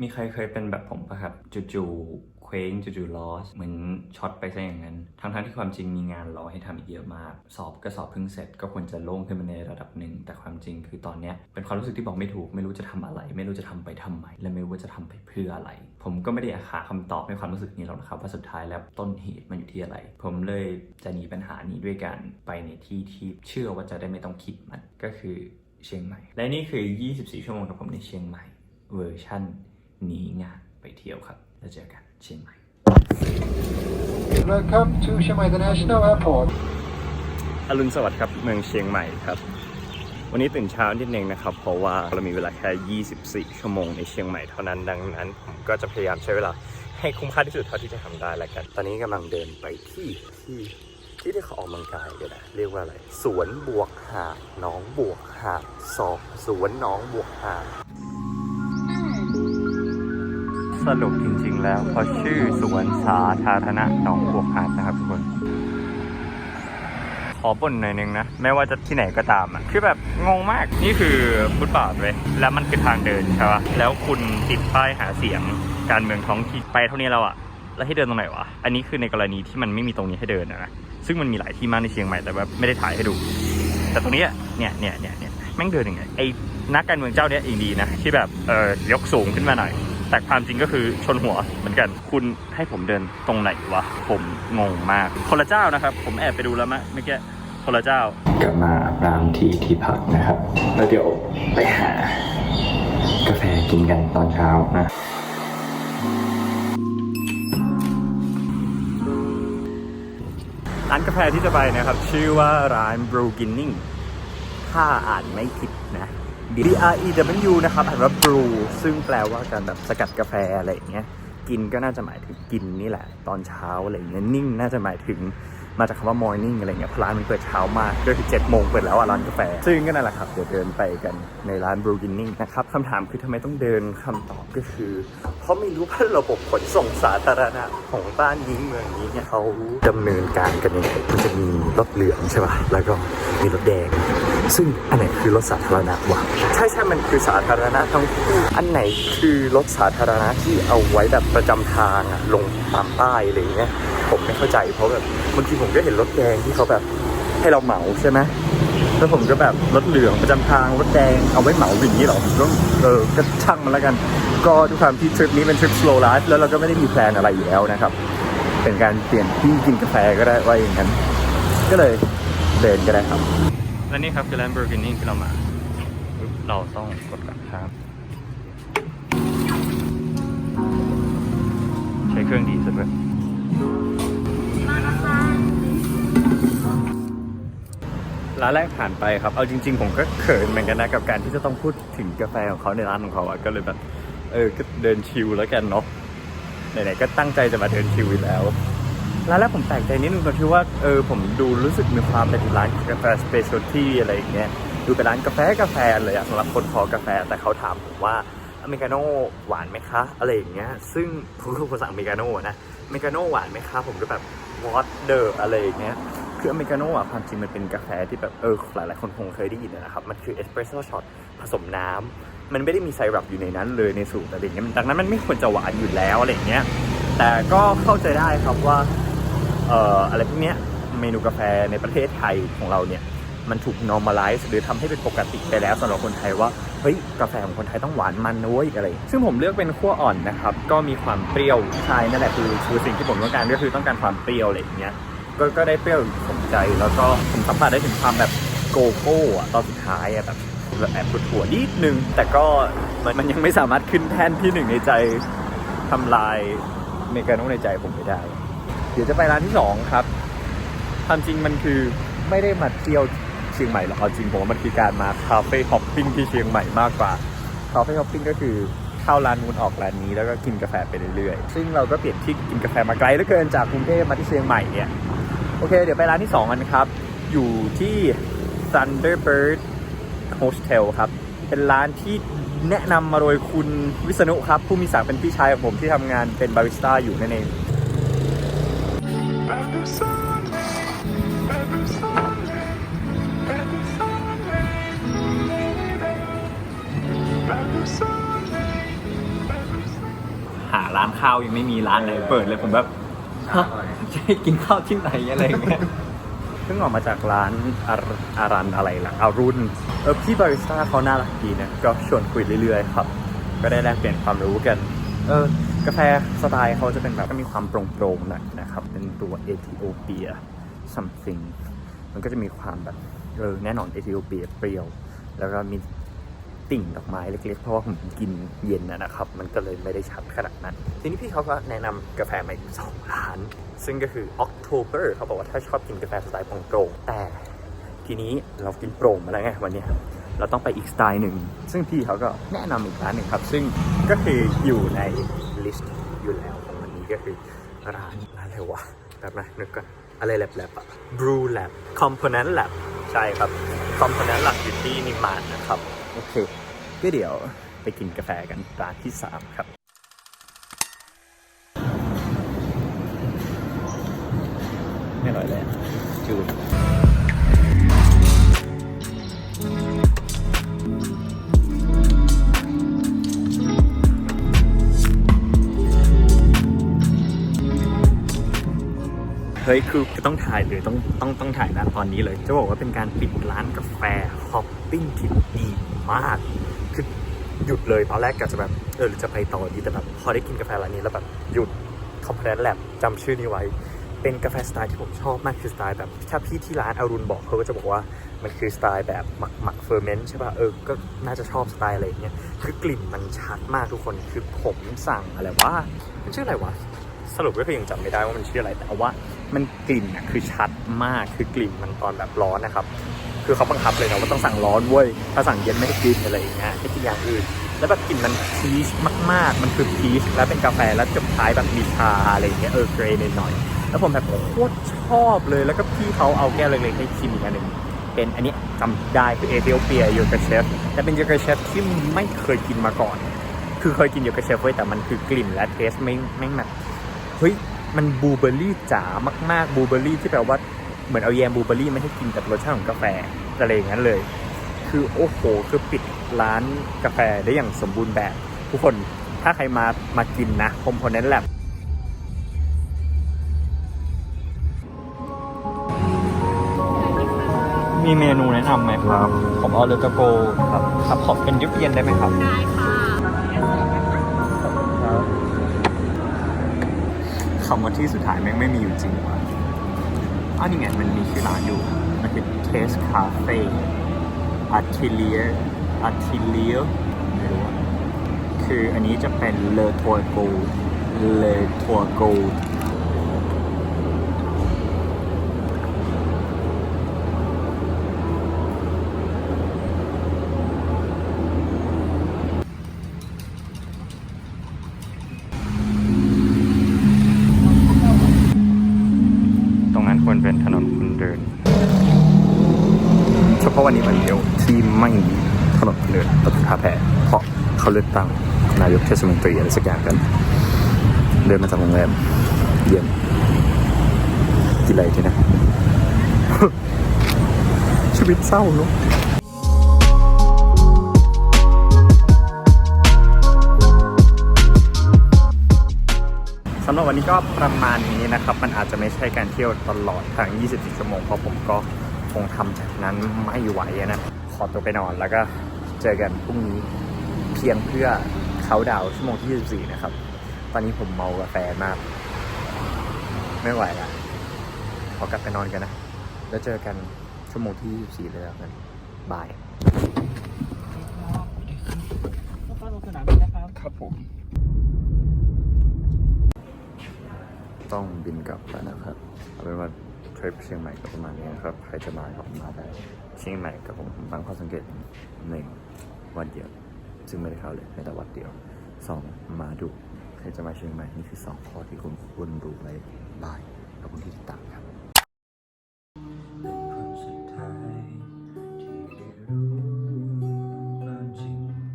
มีใครเคยเป็นแบบผมปะครับจู่ๆเคว้งจู่ๆลอสเหมือนช็อตไปซะอย่างนั้น ทั้งๆที่ความจริงมีงานรอให้ทำอีกเยอะมาก สอบก็สอบเพิ่งเสร็จก็ควรจะโล่งขึ้นมาในระดับหนึ่ง แต่ความจริงคือตอนเนี้ยเป็นความรู้สึกที่บอกไม่ถูก ไม่รู้จะทำอะไร ไม่รู้จะทำไปทำไม และไม่รู้ว่าจะทำไปเพื่ออะไร ผมก็ไม่ได้อาหาคำตอบในความรู้สึกนี้หรอกนะครับว่าสุดท้ายแล้วต้นเหตุมันอยู่ที่อะไร ผมเลยจะหนีปัญหานี้ด้วยการไปในที่ที่เชื่อว่าจะได้ไม่ต้องคิดมันก็คือ เชียงใหม่ และนี่คือ 24 ชั่วโมงกับผมในเชียงใหม่ เวอร์ชั่นหนีงานไปเที่ยวครับ แล้วเจอกันเชียงใหม่ Welcome to Chiang Mai International Airport. อรุณสวัสดิ์ครับเมืองเชียงใหม่ครับ วันนี้ตื่นเช้านิดนึงนะครับ เพราะว่าเรามีเวลาแค่ 24 ชั่วโมงในเชียงใหม่เท่านั้นดังนั้น ผมก็จะพยายามใช้เวลาให้คุ้มค่าที่สุดเท่าที่จะทำได้แล้วกัน ตอนนี้กำลังเดินไปที่ที่ ที่ที่เขาออกกำลังกายกันนะเรียกว่าอะไร สวนบวกหาดหนองบวกหาดสอบสวนหนองบวกหาดสรุปจริงๆ แล้วเพราะชื่อสวนสาธารณะหนองบวกหาดนะครับทุกคนขอบ่นหน่อยนึงนะ ไม่ว่าจะที่ไหนก็ตามอะคือแบบงงมากนี่คือฟุตบาทเว้ยแล้วมันคือทางเดินใช่ปะแล้วคุณติดป้ายหาเสียงการเมืองท้องถิ่นไปเท่านี้แล้วอะแล้วให้เดินตรงไหนวะ อันนี้คือในกรณีที่มันไม่มีตรงนี้ให้เดินนะ ซึ่งมันมีหลายที่มากในเชียงใหม่แต่แบบไม่ได้ถ่ายให้ดู แต่ตรงนี้เนี่ยเนี่ยเนี่ยเนี่ยแม่งเดินยังไงไอ้นักการเมืองเจ้าเนี้ยเองดีนะที่แบบเออยกสูงขึ้นมาหน่อย แต่ความจริงก็คือชนหัวเหมือนกันคุณให้ผมเดินตรงไหนวะผมงงมากคนละเจ้านะครับ ผมแอบไปดูแล้วมะเมื่อกี้คนละเจ้ากลับมาอาบน้ำที่ที่พักนะครับแล้วเดี๋ยวไปหากาแฟกินกันตอนเช้านะ ร้านกาแฟที่จะไปนะครับ ชื่อว่าร้าน Brew Ginning ถ้าอ่านไม่ผิดนะ B R E W นะครับอ่านว่า brew ซึ่งแปลว่าการแบบสกัดกาแฟอะไรอย่างเงี้ยกินก็น่าจะหมายถึงกินนี่แหละ ตอนเช้าอะไรอย่างเงี้ยนิ่งน่าจะหมายถึง มาจากคำว่า morning อะไรเงี้ยร้านมันเปิดเช้ามากก็คือ7โมงเปิดแล้วอะร้านกาแฟ ซึ่งก็นั่นแหละครับ เดี๋ยวเดินไปกันในร้าน brew ginning นะครับคำถามคือทำไมต้องเดินคำตอบก็คือ เพราะไม่รู้ว่าระบบขนส่งสาธารณะของบ้านนี้เมืองนี้เนี่ยเขาดำเนินการกันยังไงมันจะมีรถเหลืองใช่ป่ะแล้วก็มีรถแดง ซึ่งอันไหนคือรถสาธารณะวะใช่ใช่มันคือสาธารณะทั้งคู่อันไหนคือรถสาธารณะที่เอาไว้แบบประจำทางอะลงตามป้ายอะไรเงี้ย ผมไม่เข้าใจ เพราะแบบบางทีผมก็เห็นรถแดงที่เขาแบบให้เราเหมาใช่ไหมแล้วผมก็แบบรถเหลืองประจำทางรถแดงเอาไว้เหมาอย่งนี้เหรอผมก็เออก็ช่างมันแล้วกัน ก็ด้วยความที่ทริปนี้เป็นทริป slow life แล้วเราก็ไม่ได้มีแพลนอะไรอยู่แล้วนะครับเป็นการเปลี่ยนที่กินกาแฟก็ได้ว่าอย่างนั้น ก็เลยเดินก็ได้ครับ และนี่ครับคือแลมเบอร์กินี่ที่เรามา เราต้องกดก่อนครับ ใช้เครื่องดีสุดเลย ร้านแรกผ่านไปครับ เอาจริง ๆ ผมก็เขินเหมือนกันนะกับการที่จะต้องพูดถึงกาแฟของเขาในร้านของเขาอะก็เลยแบบเออก็เดินชิลแล้วกันเนาะไหนๆก็ตั้งใจจะมาเดินชิลอยู่แล้วร้านแรกผมแปลกใจนิดนึงตรงที่ว่าเออผมดูรู้สึกมีความเป็นร้านกาแฟสเปเชียลตี้อะไรอย่างเงี้ยดูเป็นร้านกาแฟกาแฟเลยอะสำหรับคนคอกาแฟแต่เขาถามผมว่าอเมริกาโน่หวานไหมคะ อะไรอย่างเงี้ยซึ่งผมคือคนสั่งอเมริกาโน่นะอเมริกาโน่หวานไหมคะผมก็แบบวอตเดอร์อะไรอย่างเงี้ย คืออเมริกาโน่อะความจริงมันเป็นกาแฟที่แบบเออหลายๆคนคงเคยได้ยินนะครับ มันคือเอสเปรสโซ่ช็อตผสมน้ำมันไม่ได้มีไซรัปอยู่ในนั้นเลยในสูตรอะไรอย่างเงี้ยดังนั้นมันไม่ควรจะหวานอยู่แล้วอะไรอย่างเงี้ยแต่ก็เข้าใจได้ครับว่าเอ่ออะไรพวกเนี้ยเมนูกาแฟในประเทศไทยของเราเนี่ยมันถูก normalize หรือทำให้เป็นปกติไปแล้วสำหรับคนไทยว่าเฮ้ยกาแฟของคนไทยต้องหวานมันนะเว้ยอะไร ซึ่งผมเลือกเป็นขั้วอ่อนนะครับ ก็มีความเปรี้ยวใช่นั่นแหละคือคือสิ่งที่ผมต้องการก็คือต้องการความเปรี้ยวอะไรอย่างเงี้ย ก็ก็ได้เปรี้ยวสมใจแล้วก็ผมสัมผัสได้ถึงความแบบโกโก้อะตอนสุดท้ายอะแบบแอบปวดหัวนิดนึง แต่ก็มันมันยังไม่สามารถขึ้นแท่นที่หนึ่งในใจทำลายเมกาโนในใจผมไม่ได้ เดี๋ยวจะไปร้านที่สองครับความจริงมันคือไม่ได้มาเที่ยวเชียงใหม่หรอกเอาจริงผมว่ามันคือการมาคาเฟ่ฮอปปิ้งที่เชียงใหม่มากกว่าคาเฟ่ฮอปปิ้งก็คือเข้าร้านนู้นออกร้านนี้แล้วก็กินกาแฟไปเรื่อยๆ ซึ่งเราก็เปลี่ยนที่กินกาแฟมาไกลเหลือเกินจากกรุงเทพมาที่เชียงใหม่เนี่ย โอเค เดี๋ยวไปร้านที่สองกันครับ อยู่ที่ Thunderbird Hostel ครับ เป็นร้านที่แนะนำมาโดยคุณวิษณุครับ ผู้มีศักดิ์เป็นพี่ชายของผมที่ทำงานเป็นบาริสต้าอยู่นั่นเอง Every Sunday, every Sunday, every Sunday, every Sunday. ร้านข้าวยังไม่มีร้านอะไรเปิดเลยผมแบบฮะ จะให้กินข้าวที่ไหนอะไรอย่างเงี้ยเพิ่งออกมาจากร้านอาร์อารันอะไรล่ะอารุณเออพี่บาริสต้าเขาน่ารักดีนะก็ชวนคุยเรื่อยๆครับ ก็ได้แลกเปลี่ยนความรู้กัน เออกาแฟสไตล์เขาจะเป็นแบบก็มีความโปร่งๆหน่อยนะครับ เป็นตัวเอธิโอเปีย something มันก็จะมีความแบบเออแน่นอนเอธิโอเปียเปรี้ยว แล้วก็มี ติ่งดอกไม้เล็กๆ เพราะว่าผมกินเย็นนะครับ มันก็เลยไม่ได้ชัดขนาดนั้น ทีนี้พี่เขาก็แนะนำกาแฟมาอีกสองร้าน ซึ่งก็คือ October เขาบอกว่าถ้าชอบกินกาแฟสไตล์โปร่งแต่ทีนี้เรากินโปร่งมาแล้วไงวันนี้เราต้องไปอีกสไตล์หนึ่ง ซึ่งพี่เขาก็แนะนำอีกร้านหนึ่งครับ ซึ่งก็คืออยู่ในลิสต์อยู่แล้วของวันนี้ก็คือร้านอะไรวะแบบนะนึกก่อนอะไรแลบแลบอะ Brew Lab Component Lab ใช่ครับ Component Lab อยู่ที่นิมานนะครับ โอเค ก็เดี๋ยวไปกินกาแฟกันร้านที่3ครับ ไม่อร่อยเลยจูดเฮ้ยคือคือต้องถ่ายเลยต้องต้องต้องถ่ายนะตอนนี้เลย จะบอกว่าเป็นการปิดร้านกาแฟฮอปปิ้งที่ดีมาก คือหยุดเลยตอนแรกกะจะแบบเออหรือจะไปต่อดีแต่แบบพอได้กินกาแฟร้านนี้แล้วแบบหยุดคอมเพลนแลบจำชื่อนี้ไว้ เป็นกาแฟสไตล์ที่ผมชอบมากคือสไตล์แบบถ้าพี่ที่ร้านอารุณบอกเขาก็จะบอกว่ามันคือสไตล์แบบหมักหมักเฟอร์เมนต์ใช่ป่ะเออก็น่าจะชอบสไตล์อะไรอย่างเงี้ยคือกลิ่นมันชัดมากทุกคนคือผมสั่งอะไรว่ามันชื่ออะไรวะสรุปก็คือยังจำไม่ได้ว่ามันชื่ออะไรแต่ว่ามันกลิ่นอะคือชัดมากคือกลิ่นมันตอนแบบร้อนนะครับ คือเขาบังคับเลยนะว่าต้องสั่งร้อนเว้ยถ้าสั่งเย็นไม่ให้กินอะไรอย่างเงี้ยให้กินอย่างอื่น แล้วแบบกลิ่นมันพีชมากๆ มันคือพีชแล้วเป็นกาแฟแล้วจบท้ายแบบมีชาอะไรอย่างเงี้ยเออเกรย์หน่อยแล้วผมแบบโคตรชอบเลยแล้วก็พี่เขาเอาแก้วเล็กๆให้ชิมอีกอันหนึ่งเป็นอันนี้จำได้คือเอธิโอเปียโยเกเชฟแต่เป็นโยเกเชฟที่ไม่เคยกินมาก่อน คือเคยกินโยเกเชฟเว้ยแต่มันคือกลิ่นและเทสไม่ไม่แบบเฮ้ยมันบลูเบอร์รี่จ๋ามากๆบลูเบอร์รี่ที่แปลว่า เหมือนเอาแยมบลูเบอร์รี่ไม่ให้กินกับรสชาติของกาแฟอะไรอย่างนั้นเลย คือโอ้โหคือปิดร้านกาแฟได้อย่างสมบูรณ์แบบ ทุกคนถ้าใครมามากินนะคอมโพเนนต์แลบมีเมนูแนะนำไหมครับ ผมเอาเลตโกครับครับขอเป็นยุบเย็นได้ไหมครับ ได้ค่ะคำว่าที่สุดท้ายแม่งไม่มีอยู่จริงว่ะ อันนี่ไงมันมีชื่อร้านอยู่ มันคือ Taste Cafe Atelier Atelier ไม่รู้คืออันนี้จะเป็น Le Tourgo Le Tourgo วันนี้วันเดียวที่ไม่มีถนนเดินประตูท่าแพเพราะเขาเลือกตั้งนายกเทศมนตรีอะไรสักอย่างกัน เดินมาจากโรงแรมเย็นกินอะไรทีนะ ชีวิตเศร้าเนอะสำหรับวันนี้ก็ประมาณนี้นะครับ มันอาจจะไม่ใช่การเที่ยวตลอดทั้ง 24 ชั่วโมงเพราะผมก็ คงทำจากนั้นไม่ไหวอะนะ ขอตัวไปนอนแล้วก็เจอกันพรุ่งนี้เพียงเพื่อเขาดาวน์ชั่วโมงที่ 24 นะครับ ตอนนี้ผมเมากาแฟมาก ไม่ไหวละขอกลับไปนอนกันนะ แล้วเจอกันชั่วโมงที่ 24 เลยแล้วกันบายครับผม ต้องบินกลับแล้วนะครับ เอาเป็นว่า ทริปเชียงใหม่ก็ประมาณนี้นะครับ ใครจะมาก็มาได้ เชียงใหม่กับผมผมตั้งข้อสังเกตหนึ่งวันเดียว ซึ่งไม่ได้เข้าเลยในแต่วันเดียวสองมาดู ใครจะมาเชียงใหม่นี่คือสองข้อที่คุณควรรู้ไว้บายขอบคุณที่ติดตามครับ